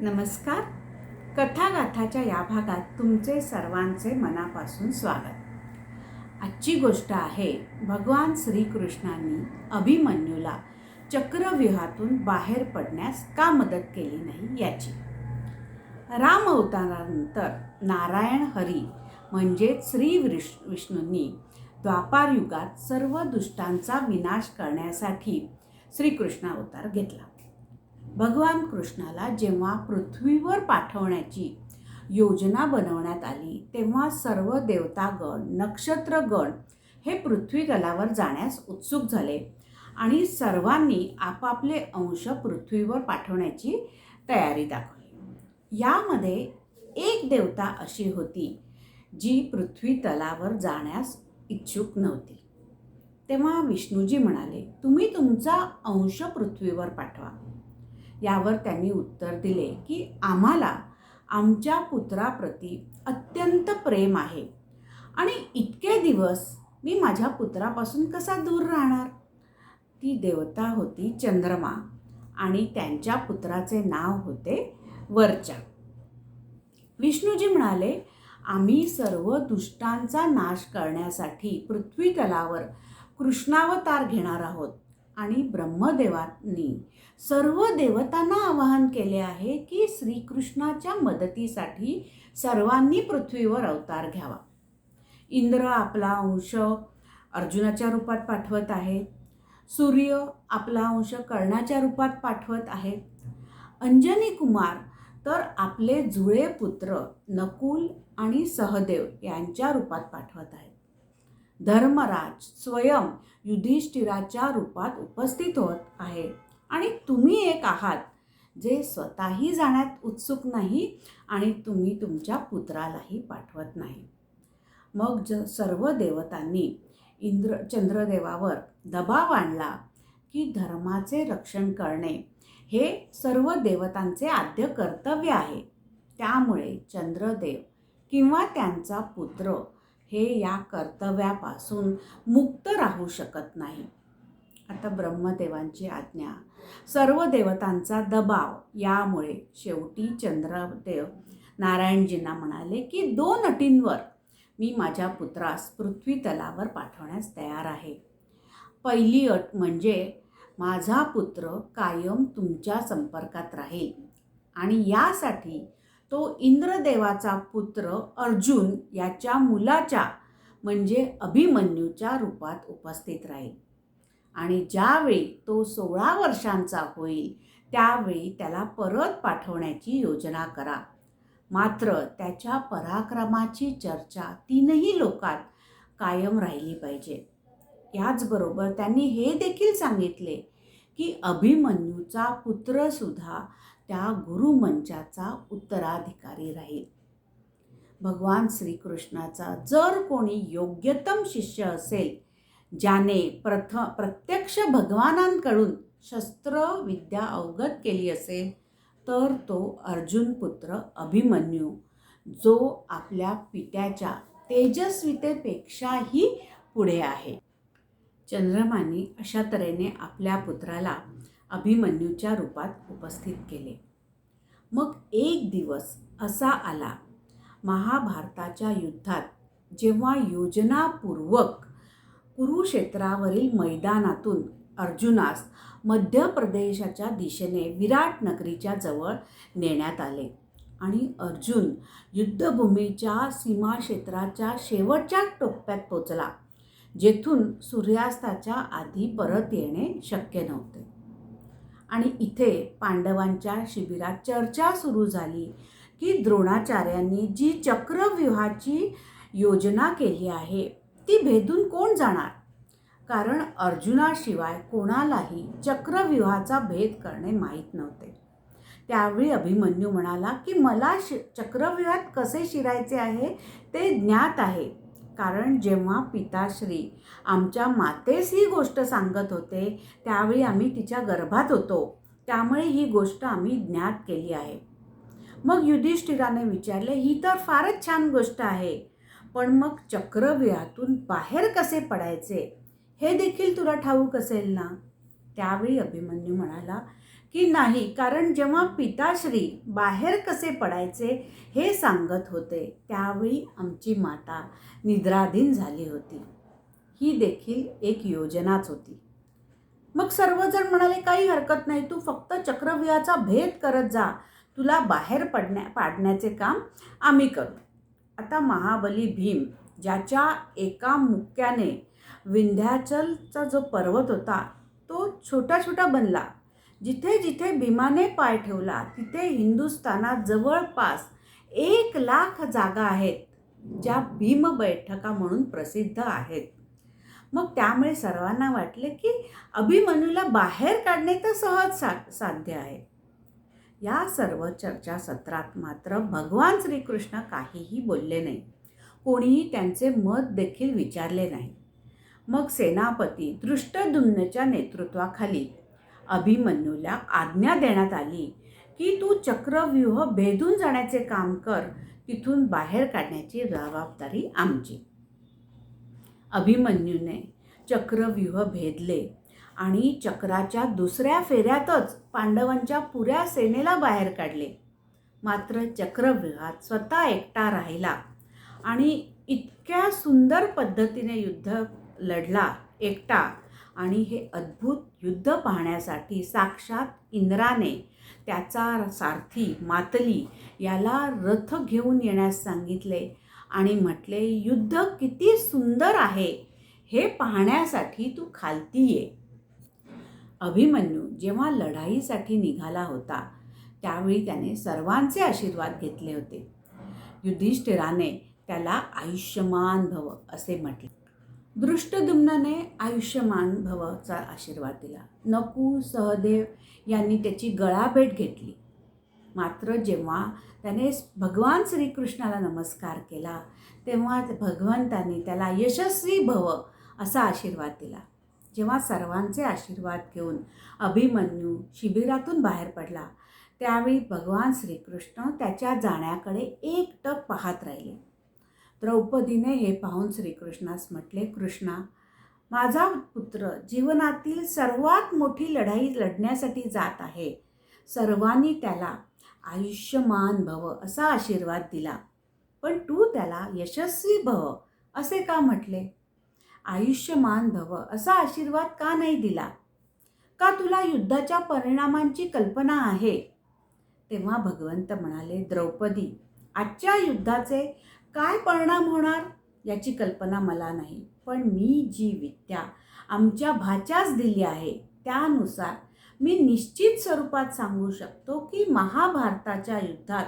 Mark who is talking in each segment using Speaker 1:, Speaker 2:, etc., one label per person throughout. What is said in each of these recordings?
Speaker 1: नमस्कार. कथागाथाच्या या भागात तुमचे सर्वांचे मनापासून स्वागत. आजची गोष्ट आहे भगवान श्रीकृष्णांनी अभिमन्यूला चक्रव्यूहातून बाहेर पडण्यास का मदत केली नाही याची. राम अवतारानंतर नारायण हरी म्हणजेच श्री विष विष्णूंनी द्वापार युगात सर्व दुष्टांचा विनाश करण्यासाठी श्रीकृष्ण अवतार घेतला. भगवान कृष्णाला जेव्हा पृथ्वीवर पाठवण्याची योजना बनवण्यात आली तेव्हा सर्व देवतागण नक्षत्रगण हे पृथ्वीतलावर जाण्यास उत्सुक झाले आणि सर्वांनी आपापले अंश पृथ्वीवर पाठवण्याची तयारी दाखवली. यामध्ये एक देवता अशी होती जी पृथ्वी तलावर जाण्यास इच्छुक नव्हती. तेव्हा विष्णूजी म्हणाले तुम्ही तुमचा अंश पृथ्वीवर पाठवा. यावर त्यांनी उत्तर दिले की आम्हाला आमच्या पुत्राप्रती अत्यंत प्रेम आहे. आणि इतके दिवस मी माझ्या पुत्रापासून कसा दूर राहणार? ती देवता होती चंद्रमा आणि त्यांच्या पुत्राचे नाव होते वरचा. विष्णूजी म्हणाले आम्ही सर्व दुष्टांचा नाश करण्यासाठी पृथ्वी तलावर कृष्णावतार घेणार आहोत. आणि ब्रह्मदेवांनी सर्व देवतांना आवाहन केले आहे की श्रीकृष्णाच्या मदतीसाठी सर्वांनी पृथ्वीवर अवतार घ्यावा. इंद्र आपला अंश अर्जुनाच्या रूपात पाठवत आहे. सूर्य आपला अंश कर्णाच्या रूपात पाठवत आहे. अंजनी कुमार तर आपले जुळे पुत्र नकुल आणि सहदेव यांच्या रूपात पाठवत आहेत. धर्मराज स्वयं युधिष्ठिराच्या रूपात उपस्थित होत आहे. आणि तुम्ही एक आहात जे स्वतःही जाण्यात उत्सुक नाही आणि तुम्ही तुमच्या पुत्रालाही पाठवत नाही. मग ज सर्व देवतांनी इंद्र चंद्रदेवावर दबाव आणला की धर्माचे रक्षण करणे हे सर्व देवतांचे आद्य कर्तव्य आहे. त्यामुळे चंद्रदेव किंवा त्यांचा पुत्र हे या कर्तव्यापासून मुक्त राहू शकत नाही. आता ब्रह्मदेवांची आज्ञा. सर्व देवतांचा दबाव. यामुळे शेवटी चंद्रदेव नारायणजींना म्हणाले की दोन अटींवर मी माझ्या पुत्रास पृथ्वी तलावर पाठवण्यास तयार आहे. पहिली अट म्हणजे माझा पुत्र कायम तुमच्या संपर्कात राहील आणि यासाठी तो इंद्रदेवाचा पुत्र अर्जुन याच्या मुलाच्या म्हणजे अभिमन्यूच्या रूपात उपस्थित राहील. आणि ज्यावेळी तो सोळा वर्षांचा होईल त्यावेळी त्याला परत पाठवण्याची योजना करा. मात्र त्याच्या पराक्रमाची चर्चा तीनही लोकात कायम राहिली पाहिजे. याचबरोबर त्यांनी हे देखील सांगितले की अभिमन्यूचा पुत्रसुद्धा त्या गुरुमंचाचा उत्तराधिकारी राहील. भगवान श्रीकृष्णाचा जर कोणी योग्यतम शिष्य असेल ज्याने प्रथ प्रत्यक्ष भगवानांकडून शस्त्रविद्या अवगत केली असेल तर तो अर्जुन पुत्र अभिमन्यू जो आपल्या पित्याच्या तेजस्वितेपेक्षाही पुढे आहे. चंद्रमाने अशा तऱ्हेने आपल्या पुत्राला अभिमन्यूच्या रूपात उपस्थित केले. मग एक दिवस असा आला महाभारताच्या युद्धात जेव्हा योजनापूर्वक कुरुक्षेत्रावरील मैदानातून अर्जुनास मध्य प्रदेशाच्या दिशेने विराट नगरीच्या जवळ नेण्यात आले आणि अर्जुन युद्धभूमीच्या सीमाक्षेत्राच्या शेवटच्या टोप्यात पोचला जेथून सूर्यास्ताच्या आधी परत येणे शक्य नव्हते. आणि इथे पांडवांच्या शिबिरात चर्चा सुरू झाली की द्रोणाचार्यांनी जी चक्रव्यूहाची योजना केली आहे ती भेदून कोण जाणार? कारण अर्जुनाशिवाय कोणालाही चक्रव्यूहाचा भेद करणे माहीत नव्हते. त्यावेळी अभिमन्यू म्हणाला की मला शि चक्रव्यूहात कसे शिरायचे आहे ते ज्ञात आहे. कारण जेव्हा पिताश्री आमच्या मातेस ही गोष्ट सांगत होते त्यावेळी आम्ही तिच्या गर्भात होतो. त्यामुळे ही गोष्ट आम्ही ज्ञात केली आहे. मग युधिष्ठिराने विचारले ही तर फारच छान गोष्ट आहे. पण मग चक्रव्यूहातून बाहेर कसे पडायचे? हे देखील तुला ठाऊक असेल ना? त्यावेळी अभिमन्यू म्हणाला की नाही कारण जेव्हा पिताश्री बाहेर कसे पडायचे हे सांगत होते त्यावेळी आमची माता निद्राधीन झाली होती. ही देखील एक योजनाच होती. मग सर्वजण म्हणाले काही हरकत नाही तू फक्त चक्रव्यूहाचा भेद करत जा. तुला बाहेर पडण्या पाडण्याचे काम आम्ही करू. आता महाबली भीम ज्याच्या एका मुक्याने विंध्याचलचा जो पर्वत होता तो छोटा छोटा बनला. जिथे जिथे भीमाने पाय ठेवला तिथे हिंदुस्थानात जवळपास एक लाख जागा आहेत ज्या भीम बैठका म्हणून प्रसिद्ध आहेत. मग त्यामुळे सर्वांना वाटले की अभिमन्यूला बाहेर काढणे तर सहज सा साध्य आहे. या सर्व चर्चासत्रात मात्र भगवान श्रीकृष्ण काहीही बोलले नाही. कोणीही त्यांचे मत देखील विचारले नाही. मग सेनापती दृष्टदुम्नच्या नेतृत्वाखाली अभिमन्यूला आज्ञा देण्यात आली की तू चक्रव्यूह भेदून जाण्याचे काम कर तिथून बाहेर काढण्याची जबाबदारी आमची. अभिमन्यूने चक्रव्यूह भेदले आणि चक्राच्या दुसऱ्या फेऱ्यातच पांडवांच्या पुऱ्या सेनेला बाहेर काढले. मात्र चक्रव्यूहात स्वतः एकटा राहिला आणि इतक्या सुंदर पद्धतीने युद्ध लढला एकटा. आणि हे अद्भुत युद्ध पाहण्यासाठी साक्षात इंद्राने त्याचा सारथी मातली याला रथ घेऊन येण्यास सांगितले आणि म्हटले युद्ध किती सुंदर आहे. हे पाहण्यासाठी तू खालती ये. अभिमन्यू जेव्हा लढाईसाठी निघाला होता त्यावेळी त्याने सर्वांचे आशीर्वाद घेतले होते. युधिष्ठिराने त्याला आयुष्यमान भव असे म्हटले. दृष्टदुम्नाने आयुष्यमान भवचा आशीर्वाद दिला. नकू सहदेव यांनी त्याची गळाभेट घेतली. मात्र जेव्हा त्याने भगवान श्रीकृष्णाला नमस्कार केला तेव्हा भगवंतांनी त्याला यशस्वी भव असा आशीर्वाद दिला. जेव्हा सर्वांचे आशीर्वाद घेऊन अभिमन्यू शिबिरातून बाहेर पडला त्यावेळी भगवान श्रीकृष्ण त्याच्या जाण्याकडे एकटक पाहत राहिले. द्रौपदीने हे पाहून श्रीकृष्णास म्हटले कृष्णा माझा पुत्र जीवनातील सर्वात मोठी लढाई लढण्यासाठी जात आहे. सर्वांनी त्याला आयुष्यमान भव असा आशीर्वाद दिला. पण तू त्याला यशस्वी भव असे का म्हटले? आयुष्यमान भव असा आशीर्वाद का नाही दिला? का तुला युद्धाच्या परिणामांची कल्पना आहे? तेव्हा भगवंत म्हणाले द्रौपदी आजच्या युद्धाचे काय परिणाम होणार याची कल्पना मला नाही. पण मी जी विद्या आमच्या भाच्यास दिली आहे त्यानुसार मी निश्चित स्वरूपात सांगू शकतो की महाभारताच्या युद्धात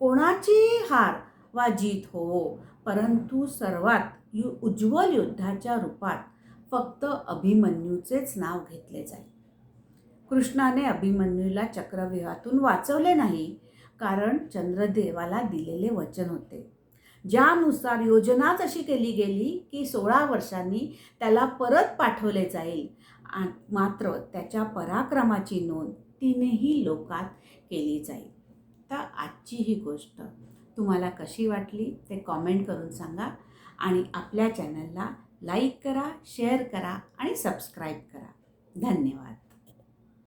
Speaker 1: कोणाचीही हार वा जीत हो परंतु सर्वात यु उज्ज्वल युद्धाच्या रूपात फक्त अभिमन्यूचेच नाव घेतले जाईल. कृष्णाने अभिमन्यूला चक्रव्यूहातून वाचवले नाही कारण चंद्रदेवाला दिलेले वचन होते. ज्यानुसार योजनाच अशी केली गेली की सोळा वर्षांनी त्याला परत पाठवले जाईल. मात्र त्याच्या पराक्रमाची नोंद तीनही लोकात केली जाईल. तर आजची ही गोष्ट तुम्हाला कशी वाटली ते कॉमेंट करून सांगा आणि आपल्या चॅनलला लाईक करा शेअर करा आणि सबस्क्राईब करा. धन्यवाद.